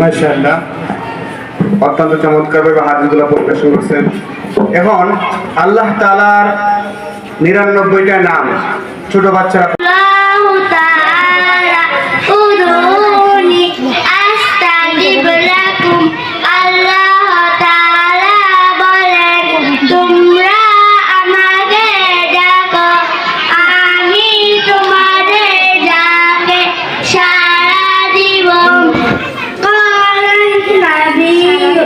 মাশাআল্লাহ অত্যন্ত চমৎকারভাবে হাদিসগুলো প্রকাশ করছেন এখন আল্লাহ তাআলার নিরানব্বইটা নাম ছোট বাচ্চারা Shine.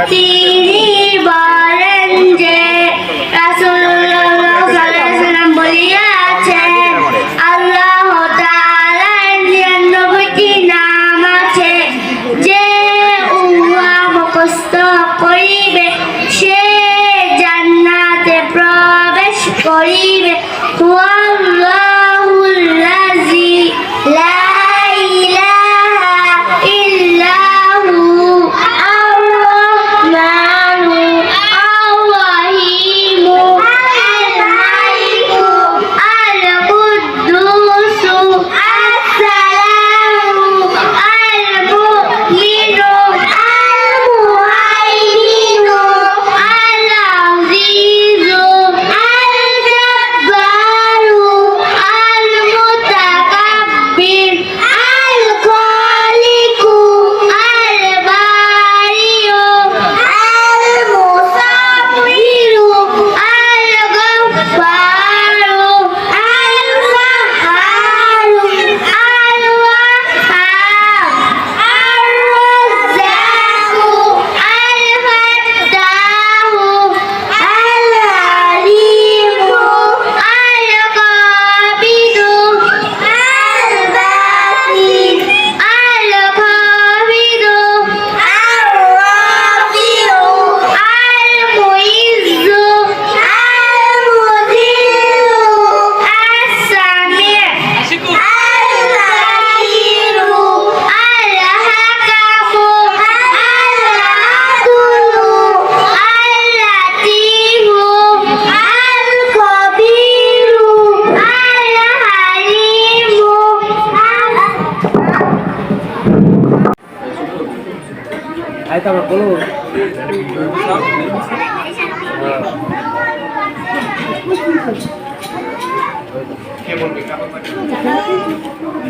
happy అయితే তো కొలు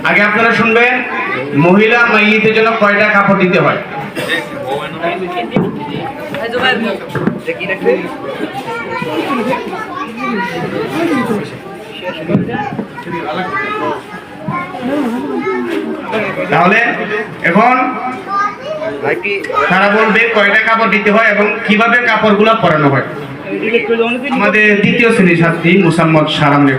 আগে আপনারা শুনবেন, মহিলা মাইতে জন্য কয়টা কাপড় দিতে হয়? তাহলে এখন তারা বলবে কয়টা কাপড় দিতে হয় এবং কীভাবে কাপড়গুলো পরানো হয়। আমাদের দ্বিতীয় শ্রেণির ছাত্রী মুসাম্মদ সারামের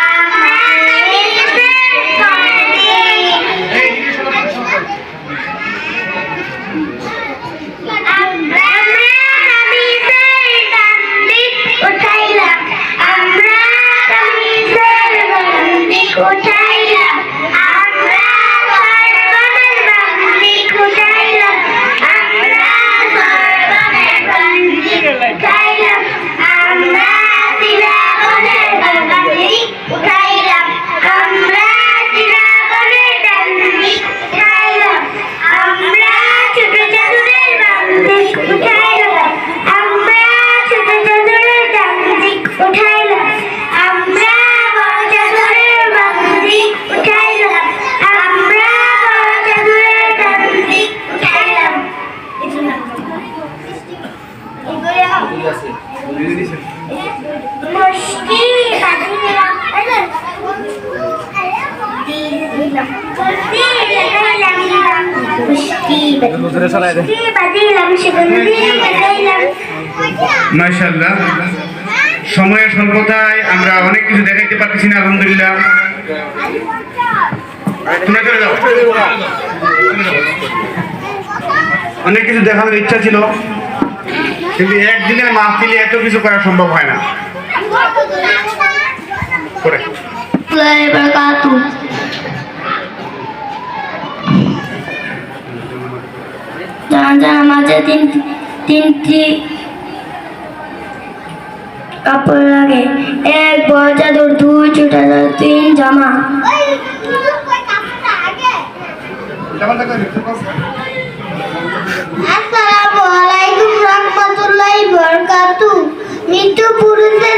মাশাআল্লাহ। সময়ের স্বল্পতায় আমরা অনেক কিছু দেখাইতে পারতেছি না, আলহামদুলিল্লাহ। অনেক কিছু দেখানোর ইচ্ছা ছিল, কিন্তু একদিনের মাহফিলে এত কিছু করা সম্ভব হয় না। করে। তিন তিনটি কাপড় লাগে। এক বড় চাদর দুই ছোট তিন জামা। আসসালামু আলাইকুম রহমতুল্লাহি বরকাতু মৃত্যু পুরুষের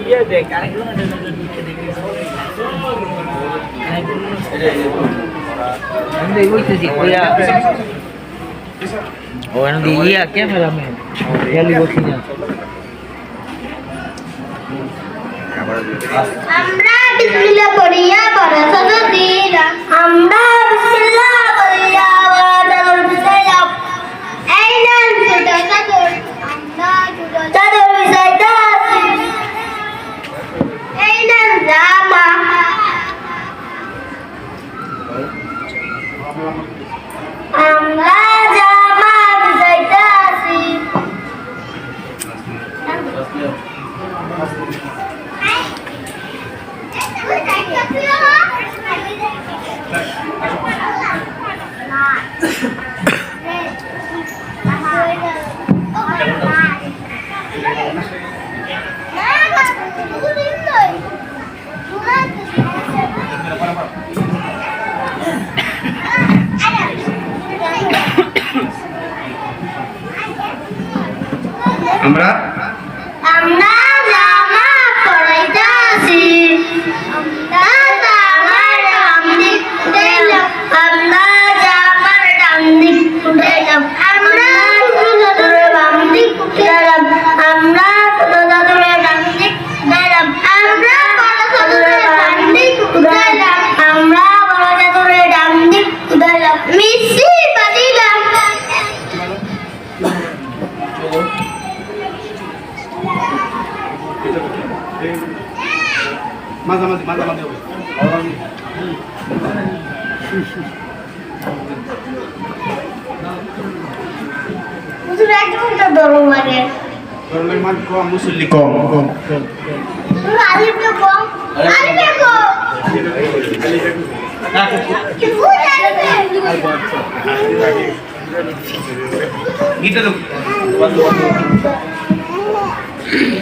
ইয়ে দেখ আরেকজন আমি তো বলতেছি কইয়া ও এনে দিয়ে ইয়া ক্যামেরাম্যান ইয়ালি বসি না আমরা বিসমিল্লাহ পড়িয়া বড় চাদর দিলাম আমরা আমরা আমরা জামা পরাইতাছি। আমরা জামার ডান্ডি উঠাইলাম আমরা জামার ডান্ডি উঠাইলাম মাঝামাঝি মাঝামাঝি হবে মান কম মুসল্লি কম। কম। কম। গীতা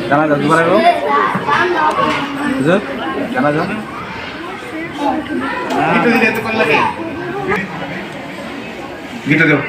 জানা যাও দুবার আগে জানা যাও গীতা দাও।